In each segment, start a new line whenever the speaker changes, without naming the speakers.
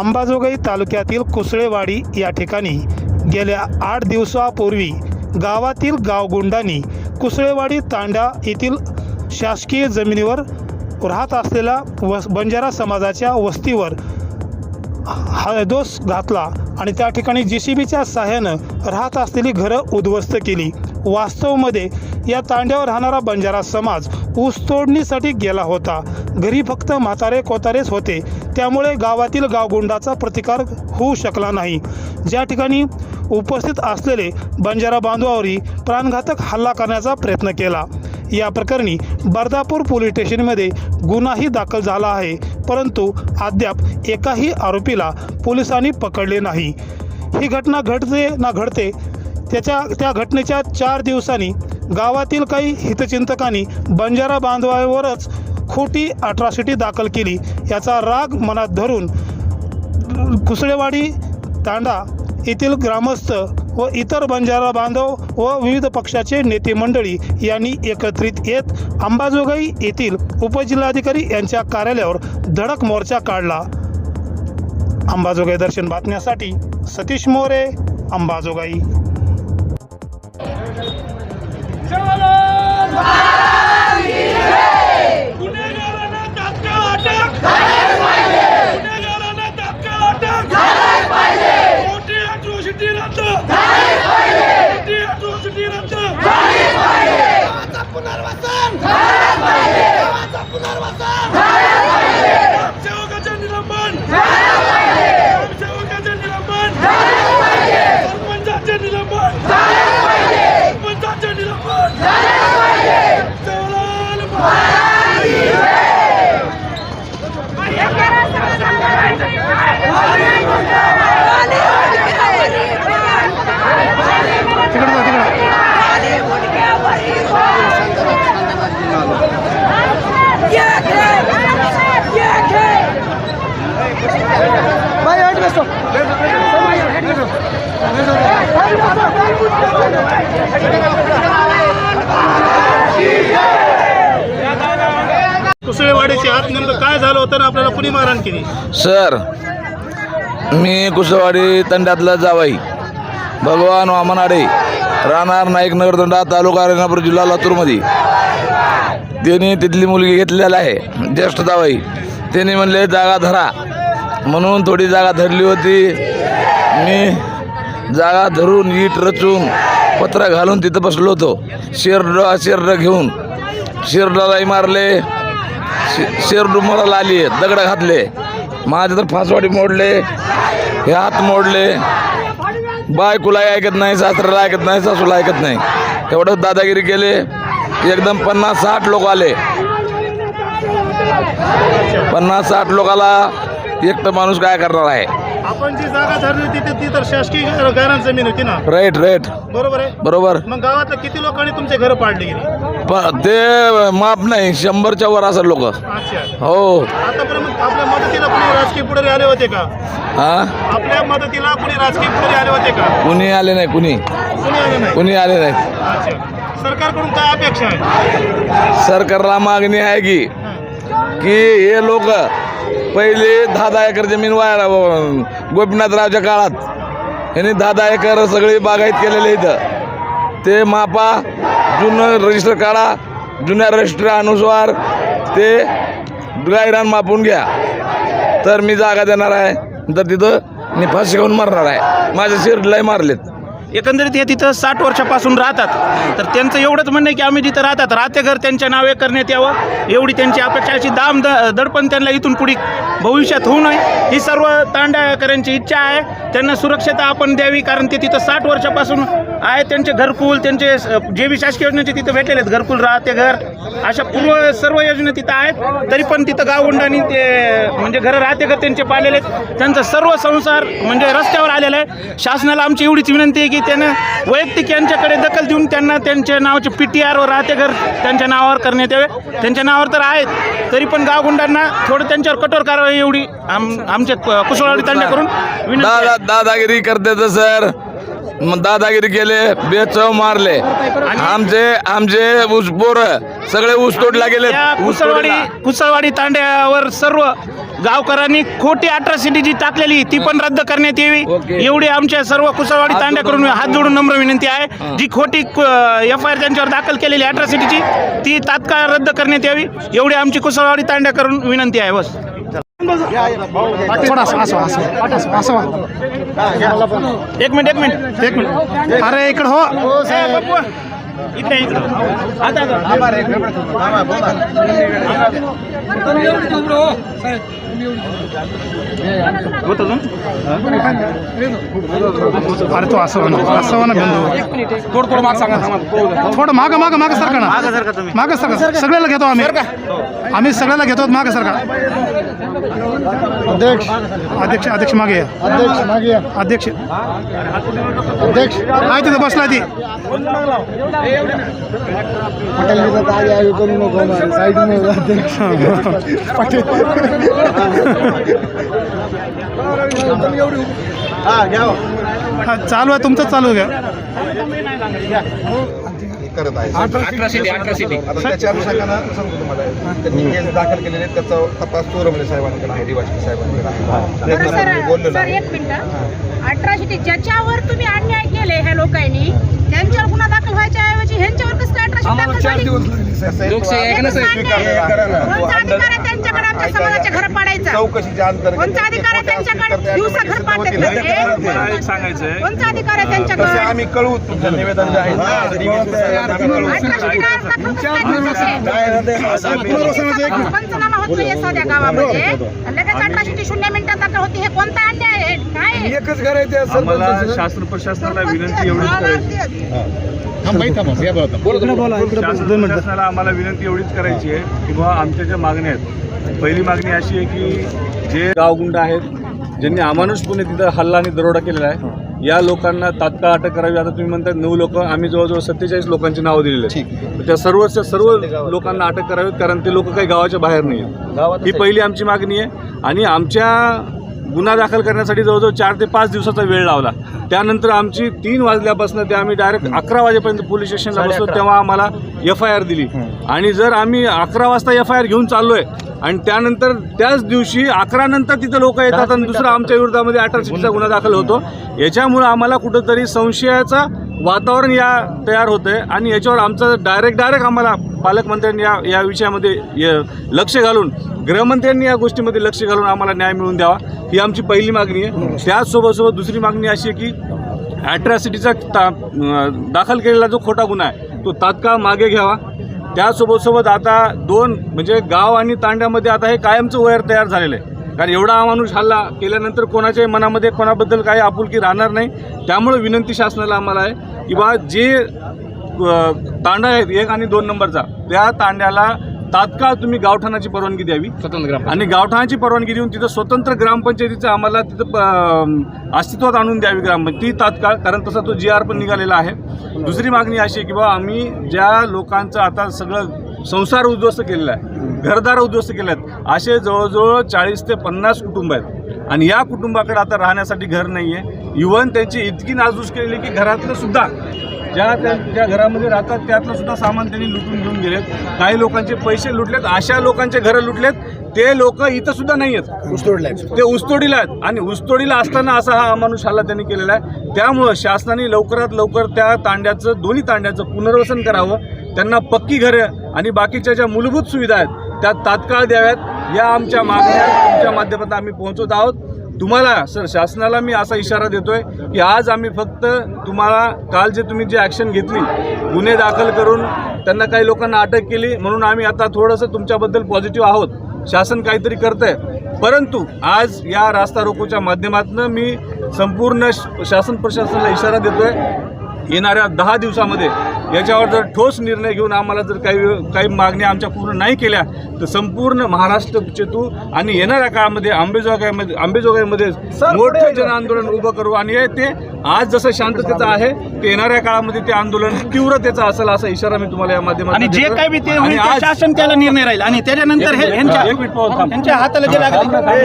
अंबाजोगाई तालुक्यातील कुसळेवाडी या ठिकाणी गेल्या आठ दिवसापूर्वी गावातील गावगुंडांनी कुसळेवाडी तांडा येथील शासकीय जमिनीवर राहत असलेल्या वस बंजारा समाजाच्या वस्तीवर हळदोस घातला आणि त्या ठिकाणी जे सी बीच्या सहाय्यानं राहत असलेली घरं उद्ध्वस्त केली. वास्तवमध्ये या तांड्यावर राहणारा बंजारा समाज ऊस तोडणीसाठी गेला होता. घरी फक्त म्हातारे कोतारेच होते. त्यामुळे गावातील गावगुंडाचा प्रतिकार होऊ शकला नाही. ज्या ठिकाणी उपस्थित असलेले बंजारा बांधवावरही प्राणघातक हल्ला करण्याचा प्रयत्न केला. या प्रकरणी बर्दापूर पोलीस स्टेशनमध्ये गुन्हाही दाखल झाला आहे. परंतु अद्याप एकाही आरोपीला पोलिसांनी पकडले नाही. ही घटना घडते ना घडते त्याच्या त्या घटनेच्या चार दिवसांनी गावातील काही हितचिंतकांनी बंजारा बांधवावरच खोटी अट्रॉसिटी दाखल केली. याचा राग मनात धरून कुसळेवाडी तांडा येथील ग्रामस्थ व इतर बंजारा बांधव व विविध पक्षाचे नेते मंडळी यांनी एकत्रित येत अंबाजोगाई येथील उपजिल्हाधिकारी यांच्या कार्यालयावर धडक मोर्चा काढला. अंबाजोगाई दर्शन बातम्यासाठी सतीश मोरे अंबाजोगाई
गुन्हेगारांना तात्काळ अटक गुन्हेगारांना तात्काळ अटक मोठी अट्रॉसिटी रद्द मोठी अट्रॉसिटी रद्द गावाचं पुनर्वसन गावाचं पुनर्वसन ग्रामसेवकाचे निलंबन ग्रामसेवकाचे निलंबन सरपंचाचे निलंबन सरपंचाचे निलंबन जवाहरलाल
कुसळेवाडीचे नेमकं काय झालं होतं आपल्याला कुणी मारहाण केली?
सर मी कुसवाडी तंड्यातला जावाई. भगवान वामनाडे राहणार नाईक नगरतंडा तालुका रेणापूर जिल्हा लातूरमध्ये. त्यांनी तिथली मुलगी घेतलेला आहे ज्येष्ठ जावाई. त्यांनी म्हणले जागा धरा. म्हणून थोडी जागा धरली होती. मी जागा धरून ईट रचून पत्र घालून तिथं बसलो होतो. शेरड शेरड घेऊन. शेरडालाही मारले. शेरडुमराला आली दगड घातले. माझे तर फासवाडी मोडले हे हात मोडले. बायकोला ऐकत नाही सासऱ्याला ऐकत नाही सासूला ऐकत नाही. एवढं दादागिरी केले. एकदम पन्नास साठ लोक आले. पन्नास साठ लोकाला एकटं माणूस काय करणार आहे?
आपण जी जागा धरली होती ती- तर शासकीय गायरान जमीन होती ना?
राईट राईट
बरोबर आहे?
बरोबर.
मग गावातल्या किती लोकांनी तुमचे घर पाडले गेले?
पण ते माप नाही शंभरच्या वर असं लोक.
अच्छा.
हो.
आतापर्यंत आपल्या मदतीला कुणी राजकीय पुढारी आले होते का?
हा
आपल्या मदतीला कुणी राजकीय पुढारी आले होते का?
कुणी आले नाही कुणी.
कुणी आले नाही?
कुणी आले नाही.
अच्छा. सरकारकडून काय अपेक्षा आहे?
सरकारला मागणी आहे की की हे लोक पहिले दहा दहा एकर जमीन वाया गोपीनाथरावच्या काळात. यांनी दहा दहा एकर सगळी बागायत केलेले इथं. ते मापा जुनं रजिस्टर काढा जुन्या रजिस्टर अनुसार ते गायरान मापून घ्या. तर मी जागा देणार आहे. तर तिथं मी फाशी घेऊन मारणार आहे. माझ्या शिरडलाही मारलेत.
एकंदरीत हे तिथं साठ वर्षापासून राहतात. तर त्यांचं एवढंच म्हणणं आहे की आम्ही जिथं राहतात राहते घर त्यांच्या नावे करण्यात यावं. एवढी त्यांची अपेक्षा अशी दाम द दडपण त्यांना इथून पुढे भविष्यात होऊ नये. ही सर्व तांडाकरांची इच्छा आहे. त्यांना सुरक्षता आपण द्यावी कारण ते तिथं साठ वर्षापासून आहे त्यांचे घरकुल त्यांचे जे बी शासकीय योजनेचे तिथं भेटलेले आहेत घरकुल राहते घर अशा पूर्व सर्व योजना तिथं आहेत. तरी पण तिथं गावगुंडांनी ते म्हणजे घरं राहते घर त्यांचे पाळलेले आहेत. त्यांचा सर्व संसार म्हणजे रस्त्यावर आलेला आहे. शासनाला आमची एवढीच विनंती आहे की त्यानं वैयक्तिक यांच्याकडे दखल देऊन त्यांना त्यांच्या नावाचे पी टी आर व राहते घर त्यांच्या नावावर करण्यात यावे. त्यांच्या नावावर तर आहेत तरी पण गावगुंडांना थोडं त्यांच्यावर कठोर कारवाई एवढी आम आमच्या कुसळवाडी तांड्या करून
दादागिरी करते सर. दादागिरी केले बेचव मारले. आमचे आमचे ऊस बोर सगळे ऊस तोडला गेले
कुसळवाडी. कुसळवाडी तांड्यावर सर्व गावकऱ्यांनी खोटी अट्रॉसिटी जी टाकलेली ती पण रद्द करण्यात यावी. एवढी आमच्या सर्व कुसळवाडी तांड्याकडून हात जोडून नम्र विनंती आहे. जी खोटी एफ आय आर त्यांच्यावर दाखल केलेली अट्रॉसिटीची ती तात्काळ रद्द करण्यात यावी. एवढी आमची कुसळवाडी तांड्याकडून विनंती आहे बस. एक मिनिट एक मिनिट
एक मिनिट. अरे इकडं हो.
ए, बप्पू, इकडे इकडे. आता आता. होत अजून
अरे तो असं म्हणा असं म्हणा बिंदू. थोडं मागं मागं मागं सरका ना.
मागं सरका तुम्ही.
मागं सरका सगळ्याला घेतो आम्ही. आम्ही सगळ्याला घेतो मागं सरका
अध्यक्ष
अध्यक्ष अध्यक्ष मागे या.
अध्यक्ष मागे या.
अध्यक्ष.
अध्यक्ष.
काय तिथं बसला ती.
पटेल करू नको हमारे साइड में हो अध्यक्ष पटेल.
हा, चालू आहे तुमचं चालू घ्या.
करत आहे. आता त्याच्या अनुषंगानं सांगतो तुम्हाला. त्यांनी केस दाखल केलेले आहेत, त्याचा तपास चोरमले साहेबांकडे आहे दिवाशी साहेबांकडे आहे.
बरं
त्याच्यावर
सर
मी बोललेलो
सर
आहे.
एक मिनिट अठराशे ज्याच्यावर तुम्ही अन्याय केले ह्या लोकांनी त्यांच्यावर गुन्हा दाखल व्हायच्या ऐवजी ह्यांच्यावर कसं काय अठराशे दाखल झाली
आहे,
हे?
तो
कोणता अधिकार आहे त्यांच्याकडे आमच्या
ऐका,
घर पाडायचा
चौकशीच्या अंतर्गत
कोणता अधिकार आहे त्यांच्याकडे
स्वीकारते,
दिवसा घर
automatic
पाडतात
सिद्ध होतील.
ना ते?
सांगायचंय
कोणता अधिकार आहे
तसे
त्यांच्याकडे
आम्ही कळवू तुमचं निवेदन जे आहे ना, तरी मी साहेबांना आम्ही कळवू.
अठराशे काय दाखल कसं काय करतात? पंचनामा होत नाहीये सध्या गावामध्ये. आणि लगेच अठराशे शून्य मिनिटात दाखल होती. हे कोणता अन्याय आहे? काय आहे?
एकच घर आहे ते
आम्हाला शास्त्र प्रशासनाला विनंती एवढीच करायची. शासन प्रशासनाला आम्हाला विनंती एवढीच करायची आहे की बाबा आमच्या ज्या मागण्या आहेत पहिली मागणी अशी आहे की जे गावगुंड आहेत ज्यांनी अमानुषपणे तिथं हल्ला आणि दरोडा केलेला आहे या लोकांना तात्काळ अटक करावी. आता तुम्ही म्हणतात नऊ लोक आम्ही जवळजवळ सत्तेचाळीस लोकांची नावं दिलेली आहेत. त्या सर्वच्या सर्व लोकांना अटक करावीत कारण ते लोक काही गावाच्या बाहेर नाही आहेत ही पहिली आमची मागणी आहे. आणि आमच्या गुन्हा दाखल करण्यासाठी जवळजवळ चार ते पाच दिवसाचा वेळ लावला. त्यानंतर आमची तीन वाजल्यापासून ते आम्ही डायरेक्ट अकरा वाजेपर्यंत पोलीस स्टेशनला बसलो तेव्हा आम्हाला एफ आय आर दिली. आणि जर आम्ही अकरा वाजता एफ आय आर घेऊन चाललोय आणि त्यानंतर त्याच दिवशी अकरा नंतर तिथं लोक येतात आणि दुसरं आमच्या विरोधामध्ये अठराशेचा गुन्हा दाखल होतो. याच्यामुळं आम्हाला कुठंतरी संशयाचा वातावरण या तयार होतं आहे आणि याच्यावर आमचं डायरेक्ट डायरेक्ट आम्हाला पालकमंत्र्यांनी या या विषयामध्ये लक्ष घालून गृहमंत्र्यांनी या गोष्टीमध्ये लक्ष घालून आम्हाला न्याय मिळवून द्यावा. ही आमची पहिली मागणी आहे. त्याचसोबत सोबत दुसरी मागणी अशी आहे की ॲट्रॅसिटीचा ता दाखल केलेला जो खोटा गुन्हा आहे तो तात्काळ मागे घ्यावा. त्यासोबत सोबत आता दोन म्हणजे गाव आणि तांड्यामध्ये आता हे कायमचं वयर तयार झालेलं आहे. कारण एवढा हा माणूस हल्ला केल्यानंतर कोणाच्याही मनामध्ये कोणाबद्दल काही आपुलकी राहणार नाही. त्यामुळे विनंती शासनाला आम्हाला आहे की बा जे तांडा आहेत एक आणि दोन नंबरचा त्या तांड्याला तात्काळ तुम्ही गावठाणाची परवानगी द्यावी. स्वतंत्र आणि गावठाणाची परवानगी देऊन तिथं स्वतंत्र ग्रामपंचायतीचं आम्हाला तिथं प- अस्तित्वात आणून द्यावी ग्रामपंचायत. ती तात्काळ कारण तसा तो जी आर पण निघालेला आहे. दुसरी मागणी अशी आहे की बाबा आम्ही ज्या लोकांचं आता सगळं संसार उद्ध्वस्त केलेला आहे घरदार उद्ध्वस्त केले आहेत असे जवळजवळ चाळीस ते पन्नास कुटुंब आहेत. आणि या कुटुंबाकडे आता राहण्यासाठी घर नाही आहे इव्हन त्यांची इतकी नाजूस केलेली की घरातलं सुद्धा ज्या त्या ज्या घरामध्ये राहतात त्यातलं सुद्धा सामान त्यांनी लुटून घेऊन गेलेत. काही लोकांचे पैसे लुटलेत अशा लोकांचे घरं लुटलेत ते लोक इथं सुद्धा नाही आहेत. ते ऊसतोडीला आहेत. आणि ऊसतोडीला असताना असा हा अमानुष हल्ला त्यांनी केलेला आहे. त्यामुळं शासनाने लवकरात लवकर त्या तांड्याचं दोन्ही तांड्याचं पुनर्वसन करावं. त्यांना पक्की घरं आणि बाकीच्या ज्या मूलभूत सुविधा आहेत त्या तात्काळ द्याव्यात. या आमच्या मागण्या तुमच्या माध्यमातून आम्ही पोहोचवत आहोत. तुम्हाला सर शासनाला मी असा इशारा देतोय की आज आम्ही फक्त तुम्हाला काल जे तुम्ही जी ॲक्शन घेतली गुन्हे दाखल करून त्यांना काही लोकांना अटक केली म्हणून आम्ही आता थोडंसं तुमच्याबद्दल पॉझिटिव्ह आहोत. शासन काहीतरी करतंय. परंतु आज या रास्ता रोकोच्या माध्यमातून मी संपूर्ण श- शासन प्रशासनाला इशारा देतोय. येणाऱ्या दहा दिवसामध्ये याच्यावर जर ठोस निर्णय घेऊन आम्हाला जर काही काही मागण्या आमच्या पूर्ण नाही केल्या तर संपूर्ण महाराष्ट्र चेतू आणि येणाऱ्या काळामध्ये आंबेजोगाईमध्ये आंबेजोगाईमध्ये मोठे जन आंदोलन उभं करू आणि हे ते आज जसं शांततेचं आहे ते येणाऱ्या काळामध्ये ते आंदोलन तीव्रतेचं असेल असा इशारा मी तुम्हाला या माध्यमातून
आणि जे. काय बी ते होईल शासन त्याला निर्णय राहील. आणि त्याच्यानंतर हे हाताला जे लागले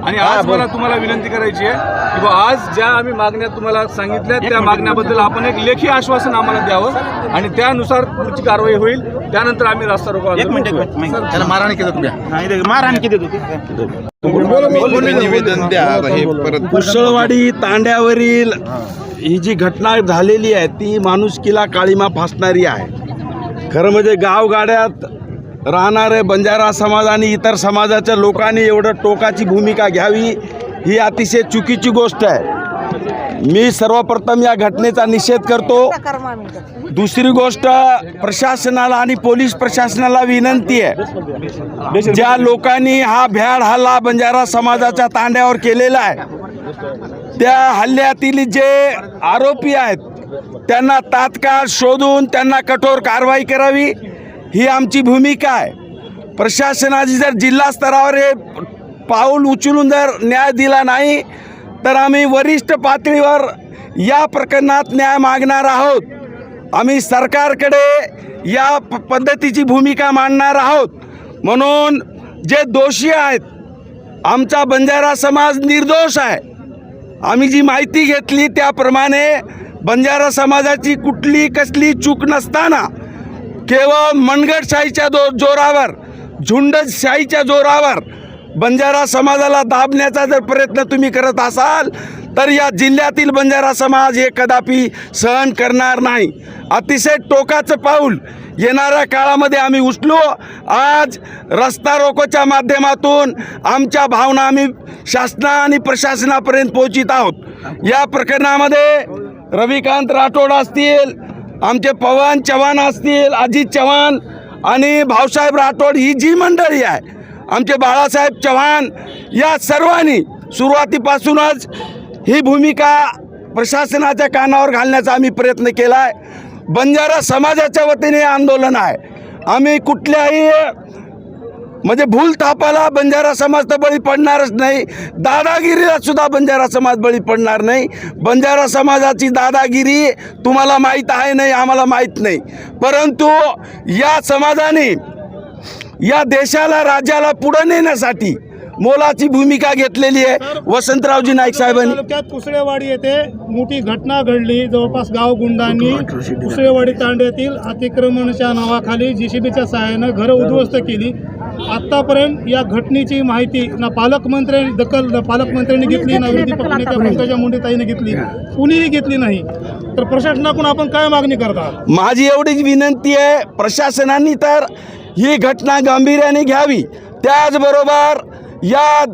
आणि आज मला तुम्हाला विनंती करायची आहे की आज ज्या आम्ही मागण्या तुम्हाला सांगितल्या त्या मागण्याबद्दल आपण एक लेखी आश्वासन आम्हाला द्यावं आणि त्यानुसार पुढची कारवाई होईल. त्यानंतर आम्ही रस्ता रोको
एक मिनिट
त्याला मारहाण केलं तुम्ही
हा, मारहाण किती होती?
निवेदन द्या. हे परत
कुसळवाडी तांड्यावरील ही जी घटना झालेली आहे ती माणुसकीला काळीमा फासणारी आहे. खरं म्हणजे गावगाड्यात राहणारे बंजारा समाज आणि इतर समाजाच्या लोकांनी एवढं टोकाची भूमिका घ्यावी ही अतिशय चुकीची गोष्ट आहे. मी सर्वप्रथम या घटनेचा निषेध करतो. दुसरी गोष्ट प्रशासनाला आणि पोलीस प्रशासनाला विनंती आहे. ज्या लोकांनी हा भ्याड हल्ला बंजारा समाजाच्या तांड्यावर केलेला आहे त्या हल्ल्यातील जे आरोपी आहेत त्यांना तात्काळ शोधून त्यांना कठोर कारवाई करावी ही आमची भूमिका आहे. प्रशासनाची जर जिल्हा स्तरावर हे पाऊल उचलून जर न्याय दिला नाही तर आम्ही वरिष्ठ पातळीवर या प्रकरणात न्याय मागणार आहोत. आम्ही सरकारकडे या प पद्धतीची भूमिका मांडणार आहोत. म्हणून जे दोषी आहेत आमचा बंजारा समाज निर्दोष आहे. आम्ही जी माहिती घेतली त्याप्रमाणे बंजारा समाजाची कुठली कसली चूक नसताना केवळ मनगटशाहीच्या दो जोरावर झुंडशाहीच्या जोरावर बंजारा समाजाला दाबण्याचा जर प्रयत्न तुम्ही करत असाल तर या जिल्ह्यातील बंजारा समाज हे कदापि सहन करणार नाही. अतिशय टोकाचं पाऊल येणाऱ्या काळामध्ये आम्ही उचलू. आज रस्ता रोकोच्या माध्यमातून आमच्या भावना आम्ही शासना आणि प्रशासनापर्यंत पोहोचित आहोत. या प्रकरणामध्ये रविकांत राठोड असतील आमचे पवन चव्हाण असतील अजित चव्हाण आणि भाऊसाहेब राठोड ही जी मंडळी आहे आमचे बाळासाहेब चव्हाण या सर्वांनी सुरुवातीपासूनच ही भूमिका प्रशासनाच्या कानावर घालण्याचा आम्ही प्रयत्न केला आहे बंजारा समाजाच्या वतीने आंदोलन आहे. आम्ही कुठल्याही म्हणजे भूलथापाला बंजारा समाज तर बळी पडणारच नाही. दादागिरीला सुद्धा बंजारा समाज बळी पडणार नाही. बंजारा समाजाची दादागिरी तुम्हाला माहीत आहे नाही आम्हाला माहीत नाही. परंतु या समाजाने या देशाला राज्याला पुढं नेण्यासाठी मोलाची भूमिका घेतलेली आहे. वसंतरावजी नाईक साहेबांनी
तालुक्यात कुसळेवाडी येथे मोठी घटना घडली. जवळपास गावगुंडांनी कुसळेवाडी तांड्यातील अतिक्रमणाच्या नावाखाली जीसीबीच्या सहाय्यानं घरं उद्ध्वस्त केली. आतापर्यंत या घटनेची माहिती ना पालकमंत्र्यांनी दखल ना पालकमंत्र्यांनी घेतली ना विरोधी पक्षनेत्या पंकजा मुंडेताईने घेतली. कुणीही घेतली नाही. तर प्रशासनाकडून आपण काय मागणी करता?
माझी एवढीच विनंती आहे प्रशासनाने तर ही घटना गांभीर्याने घ्यावी. त्याचबरोबर या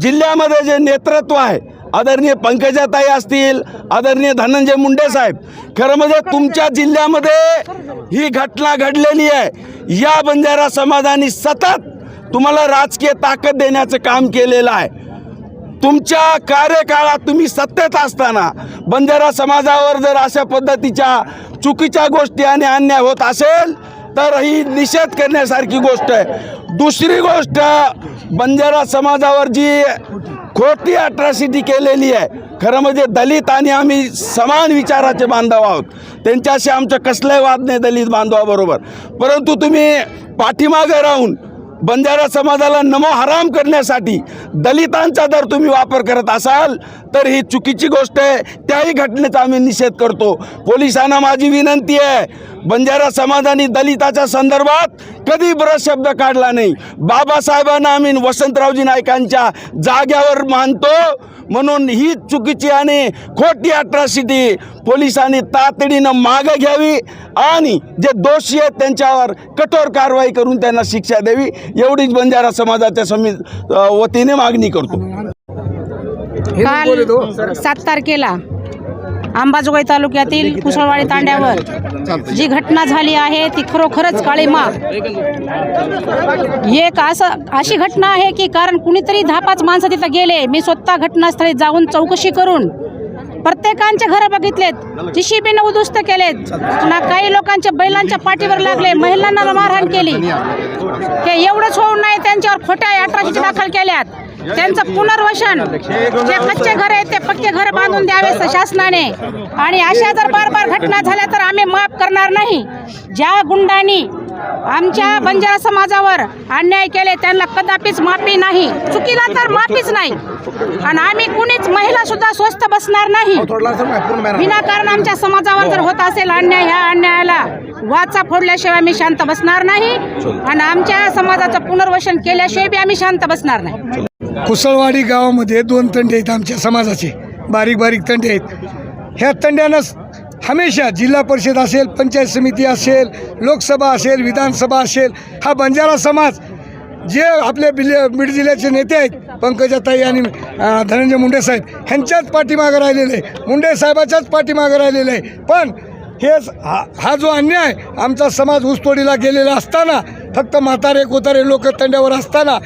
जिल्ह्यामध्ये जे नेतृत्व आहे आदरणीय पंकजाताई असतील आदरणीय धनंजय मुंडे साहेब खरं म्हणजे तुमच्या जिल्ह्यामध्ये ही घटना घडलेली आहे. या बंजारा समाजाने सतत तुम्हाला राजकीय ताकद देण्याचं काम केलेलं आहे. तुमच्या कार्यकाळात तुम्ही सत्तेत असताना बंजारा समाजावर जर अशा पद्धतीच्या चुकीच्या गोष्टी आणि अन्याय होत असेल तर ही निषेध करण्यासारखी गोष्ट आहे. दुसरी गोष्ट बंजारा समाजावर जी खोटी अट्रॅसिटी केलेली आहे खरं म्हणजे दलित आणि आम्ही समान विचाराचे बांधव आहोत. त्यांच्याशी आमचं कसलंही वाद नाही दलित बांधवाबरोबर. परंतु तुम्ही पाठीमागे राहून बंजारा समाजाला नमो हराम करण्यासाठी दलितांचा जर तुम्ही वापर करत असाल तर ही चुकीची गोष्ट आहे. त्याही घटनेचा आम्ही निषेध करतो. पोलिसांना माझी विनंती आहे बंजारा समाजाने दलिताच्या संदर्भात कधी ब्रश शब्द काढला नाही. बाबासाहेबांना आम्ही वसंतरावजी नायकांच्या जाग्यावर मानतो म्हणून ही चुकीची आणि खोटी अट्रॉसिटी पोलिसांनी तातडीनं मागं घ्यावी आणि जे दोषी आहेत त्यांच्यावर कठोर कारवाई करून त्यांना शिक्षा द्यावी एवढीच बंजारा समाजाच्या समी वतीने मागणी करतो.
काल सात तारखेला अंबाजोगाई तालुक्यातील कुसळवाडी तांड्यावर जी घटना झाली आहे ती खरोखरच काळीमा एक असं अशी घटना आहे की कारण कुणीतरी दहा पाच माणसं तिथं गेले. मी स्वतः घटनास्थळी जाऊन चौकशी करून
प्रत्येकांचे घरं बघितलेत जिशीबीनं उद्ध्वस्त केलेत ना काही लोकांच्या बैलांच्या पाठीवर लागले महिलांना मारहाण केली. हे एवढंच होऊन नाही त्यांच्यावर खोट्या अठराशे दाखल केल्यात. त्यांचं पुनर्वसन जे कच्चे घर आहेत ते पक्के घर बांधून द्यावे शासनाने. आणि अशा जर बार बार घटना झाल्या तर आम्ही माफ करणार नाही. ज्या गुंडांनी आमच्या बंजारा समाजावर अन्याय केले त्यांना कदापिच माफी नाही. चुकीला तर माफीच नाही. आणि आम्ही कुणीच महिला सुद्धा स्वस्त बसणार नाही. विनाकारण आमच्या समाजावर जर होत असेल अन्याय ह्या अन्यायाला वाचा फोडल्याशिवाय आम्ही शांत बसणार नाही. आणि आमच्या समाजाचं पुनर्वसन केल्याशिवाय बी आम्ही शांत बसणार नाही.
कुसळवाडी गावामध्ये दोन तंडे आहेत आमच्या समाजाचे. बारीक बारीक तंडे आहेत. ह्या तंड्यानं हमेशा जिल्हा परिषद असेल पंचायत समिती असेल लोकसभा असेल विधानसभा असेल हा बंजारा समाज जे आपले बिल बीड जिल्ह्याचे नेते आहेत पंकजाताई आणि धनंजय मुंडे साहेब ह्यांच्याच पाठीमागं राहिलेले आहे मुंडे साहेबाच्याच पाठीमागं राहिलेलं आहे पण हेच हा हा जो अन्याय आमचा समाज ऊसतोडीला गेलेला असताना फक्त म्हातारे कोतारे लोक तंड्यावर असताना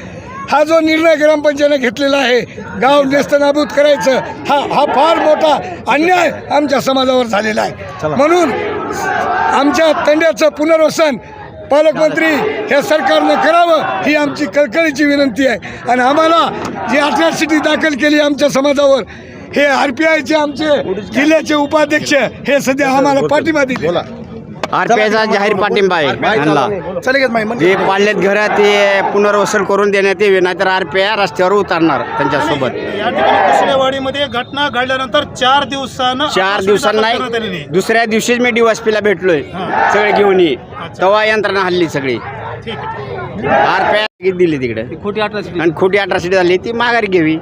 हा जो निर्णय ग्रामपंचायतीने घेतलेला आहे गाव नेस्तनाबूत करायचं हा हा फार मोठा अन्याय आमच्या समाजावर झालेला आहे. म्हणून आमच्या तंड्याचं पुनर्वसन पालकमंत्री हे सरकारनं करावं ही आमची कळकळीची विनंती आहे. आणि आम्हाला जी अट्रॅसिटी दाखल केली आमच्या समाजावर हे आर पी आयचे आमचे जिल्ह्याचे उपाध्यक्ष हे सध्या आम्हाला पाठिंबा दिले
आरपीआयचा जाहीर पाठिंबा आहे. यांना जे पाडलेत घरात ते पुनर्वसन करून देण्यात यावे नाहीतर आरपीआय रस्त्यावर उतरणार त्यांच्यासोबत.
या ठिकाणी घटना घडल्यानंतर चार दिवसानं
चार दिवसांना
दाखल करण्यात आलेली
नाही
आहे.
दुसऱ्या दिवशीच मी डीवायसपीला भेटलोय. सगळे घेऊन ये. तेव्हा यंत्रणा हल्ली सगळी.
ठीक आहे
आरपीआय दिली तिकडे. आणि खोटी अठरासिटी झाली ती माघारी घ्यावी